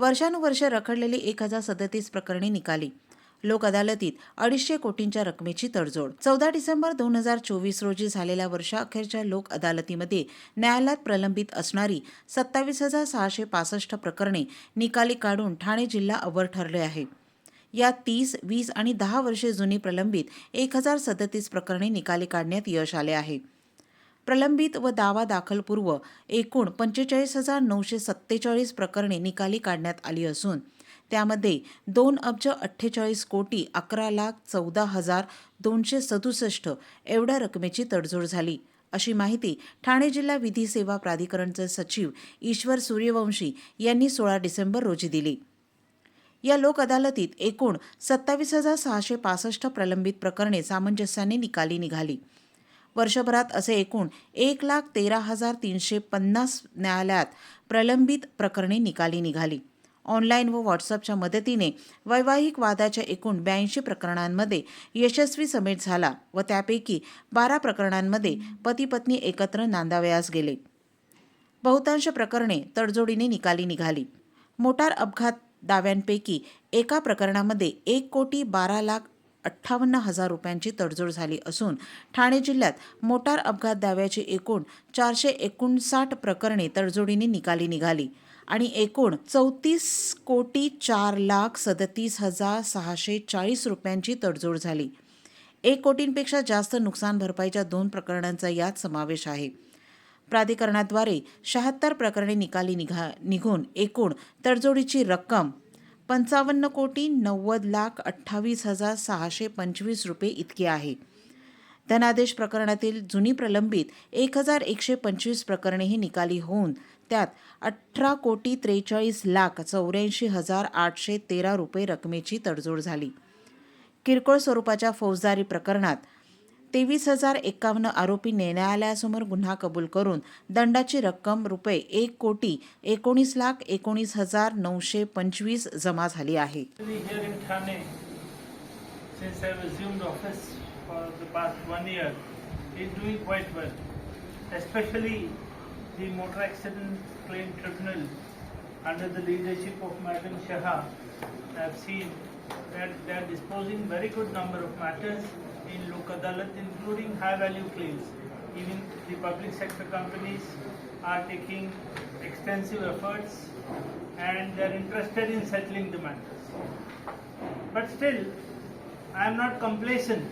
वर्षानुवर्ष रखडलेली एक हजार सदतीस प्रकरणे निकाली. लोक अदालतीत अडीचशे कोटींच्या रकमेची तडजोड. चौदा डिसेंबर दोन हजार चोवीस रोजी झालेल्या वर्षाअखेरच्या लोक अदालतीमध्ये न्यायालयात प्रलंबित असणारी सत्तावीस हजार सहाशे पासष्ट प्रकरणे निकाली काढून ठाणे जिल्हा अव्वल ठरले आहे. यात तीस वीस आणि दहा वर्षे जुनी प्रलंबित एक हजार सदतीस प्रकरणे निकाली काढण्यात यश आले आहे. प्रलंबित व दावा दाखलपूर्व एकूण पंचेचाळीस हजार नऊशे सत्तेचाळीस प्रकरणे निकाली काढण्यात आली असून त्यामध्ये दोन अब्ज अठ्ठेचाळीस कोटी अकरा लाख चौदा हजार दोनशे सदुसष्ट एवढ्या रकमेची तडजोड झाली. अशी माहिती ठाणे जिल्हा विधी सेवा प्राधिकरणचे सचिव ईश्वर सूर्यवंशी यांनी सोळा डिसेंबर रोजी दिली. या लोक अदालतीत एकूण सत्तावीस हजार सहाशे पासष्ट प्रलंबित प्रकरणे सामंजस्याने निकाली निघाली. वर्षभरात असे एकूण एक लाख तेरा हजार तीनशे पन्नास न्यायालयात प्रलंबित प्रकरणे निकाली निघाली. ऑनलाईन व व्हॉट्सअपच्या मदतीने वैवाहिक वादाच्या एकूण ब्याऐंशी प्रकरणांमध्ये यशस्वी समेट झाला व त्यापैकी बारा प्रकरणांमध्ये पती पत्नी एकत्र नांदावयास गेले. बहुतांश प्रकरणे तडजोडीने निकाली निघाली. मोटार अपघात दाव्यांपैकी एका प्रकरणामध्ये एक कोटी बारा लाख अठ्ठावन्न हजार रुपयांची तडजोड झाली असून ठाणे जिल्ह्यात मोटार अपघात दाव्याची एकूण चारशे एकोणसाठ प्रकरणे तडजोडीने निकाली निघाली आणि एकूण चौतीस कोटी चार लाख सदतीस हजार सहाशे चाळीस रुपयांची तडजोड झाली. एक कोटींपेक्षा जास्त नुकसान भरपाईच्या दोन प्रकरणांचा यात समावेश आहे. प्राधिकरणाद्वारे शहात्तर प्रकरणे निकाली निघा निघून एकूण तडजोडीची रक्कम पंचावन्न कोटी नव्वद लाख अठ्ठावीस हजार सहाशे पंचवीस रुपये इतके आहे. धनादेश प्रकरणातील जुनी प्रलंबित एक हजार एकशे पंचवीस प्रकरणेही निकाली होऊन त्यात अठरा कोटी त्रेचाळीस लाख चौऱ्याऐंशी हजार आठशे तेरा रुपये रकमेची तडजोड झाली. किरकोळ स्वरूपाच्या फौजदारी प्रकरणात तेवीस हजार एकावन्न आरोपी न्यायालयासमोर गुन्हा कबूल करून दंडाची रक्कम रुपये एक कोटी एकोणीस लाख एकोणीस हजार नऊशे पंचवीस जमा झाली आहे under the leadership of Madam Shaha, have seen that they are disposing very good number of matters in Lok Adalat, including high value claims. Even the public sector companies are taking extensive efforts and they are interested in settling the matters. But still, I am not complacent